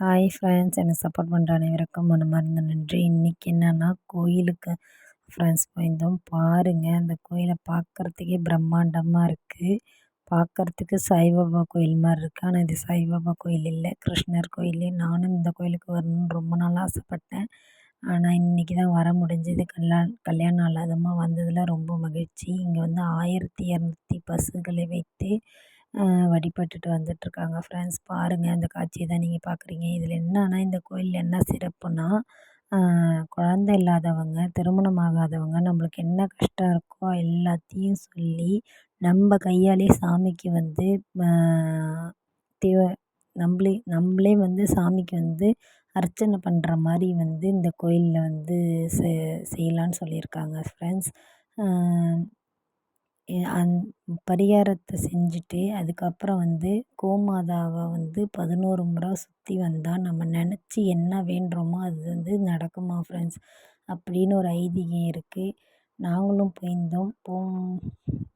Hi friends எனக்கு support பண்ணுற அனைவருக்கும் மனமார்ந்த நன்றி. இன்றைக்கி என்னென்னா கோயிலுக்கு ஃப்ரெண்ட்ஸ் போயிருந்தோம். பாருங்கள் அந்த கோயிலை பார்க்குறதுக்கே பிரம்மாண்டமாக இருக்குது பார்க்குறதுக்கு சாய்பாபா கோயில் மாதிரி இருக்குது ஆனால் இது சாய்பாபா கோயில் இல்லை கிருஷ்ணர் கோயில். நானும் இந்த கோயிலுக்கு வரணும்னு ரொம்ப நாளாக ஆசைப்பட்டேன். ஆனால் இன்றைக்கி தான் வர முடிஞ்சது. கல்யாண கல்யாணம் நாள் அதுவுமா வந்ததில் ரொம்ப மகிழ்ச்சி. இங்கே வந்து ஆயிரத்தி இரநூத்தி பசுகளை வைத்து வழிபட்டுட்டு வந்துட்டுருக்காங்க. ஃப்ரெண்ட்ஸ் பாருங்கள் இந்த காட்சியை தான் நீங்கள் பார்க்குறீங்க இதில் என்னன்னா இந்த கோயிலில் என்ன சிறப்புன்னா குழந்த இல்லாதவங்க திருமணம் ஆகாதவங்க நம்மளுக்கு என்ன கஷ்டம் இருக்கோ எல்லாத்தையும் சொல்லி நம்ம கையாலே சாமிக்கு வந்து தேவ நம்மளே நம்மளே வந்து சாமிக்கு வந்து அர்ச்சனை பண்ணுற மாதிரி வந்து இந்த கோயிலில் வந்து செ செய்யலான்னு சொல்லியிருக்காங்க ஃப்ரெண்ட்ஸ் அந் பரிகாரத்தை செஞ்சுட்டு அதுக்கப்புறம் வந்து கோமாதாவை வந்து பதினோரு முறை சுற்றி வந்தால் நம்ம நினச்சி என்ன வேண்டுறோமோ அது வந்து நடக்குமா ஃப்ரெண்ட்ஸ் அப்படின்னு ஒரு ஐதீகம் இருக்குது நாங்களும் போயிருந்தோம். போகும்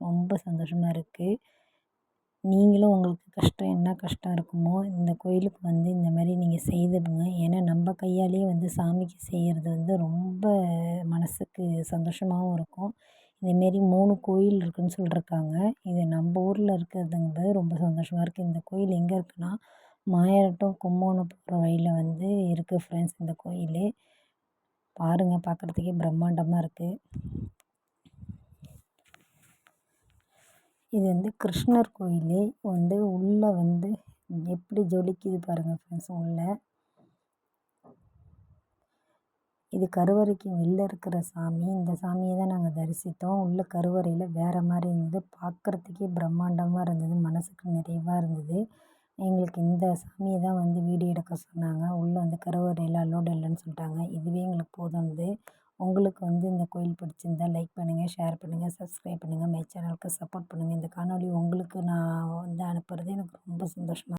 ரொம்ப சந்தோஷமாக இருக்குது நீங்களும் உங்களுக்கு கஷ்டம் என்ன கஷ்டம் இருக்குமோ இந்த கோயிலுக்கு வந்து இந்த மாதிரி நீங்கள் செய்துடுங்க. ஏன்னா நம்ம கையாலேயே வந்து சாமிக்கு செய்கிறது வந்து ரொம்ப மனதுக்கு சந்தோஷமாகவும் இருக்கும். இதேமாரி மூணு கோயில் இருக்குதுன்னு சொல்லியிருக்காங்க இது நம்ம ஊரில் இருக்கிறதுங்கிறது ரொம்ப சந்தோஷமாக இருக்குது இந்த கோயில் எங்கே இருக்குன்னா மாயவரம் கும்பகோணம் போகிற வழியில் வந்து இருக்குது ஃப்ரெண்ட்ஸ் இந்த கோயில். பாருங்கள் பார்க்குறதுக்கே பிரம்மாண்டமாக இருக்குது இது வந்து கிருஷ்ணர் கோயில். வந்து உள்ளே வந்து எப்படி ஜொலிக்குது பாருங்கள் ஃப்ரெண்ட்ஸ் உள்ளே. இது கருவறைக்கு வெளில இருக்கிற சாமி. இந்த சாமியை தான் நாங்கள் தரிசித்தோம். உள்ள கருவறையில் வேறு மாதிரி இருந்தது. பார்க்குறதுக்கே பிரம்மாண்டமாக இருந்தது. மனதுக்கு நிறைவாக இருந்தது. எங்களுக்கு இந்த சாமியை தான் வந்து வீடியோ எடுக்க சொன்னாங்க. உள்ளே வந்து கருவறையில் அலோடு இல்லைன்னு சொல்லிட்டாங்க. இதுவே எங்களுக்கு போதும்னது உங்களுக்கு வந்து இந்த கோயில் பிடிச்சிருந்தா லைக் பண்ணுங்கள் ஷேர் பண்ணுங்கள் சப்ஸ்கிரைப் பண்ணுங்கள் மை சேனலுக்கு சப்போர்ட் பண்ணுங்கள் இந்த காணொலி உங்களுக்கு நான் வந்து அனுப்புகிறது எனக்கு ரொம்ப சந்தோஷமாக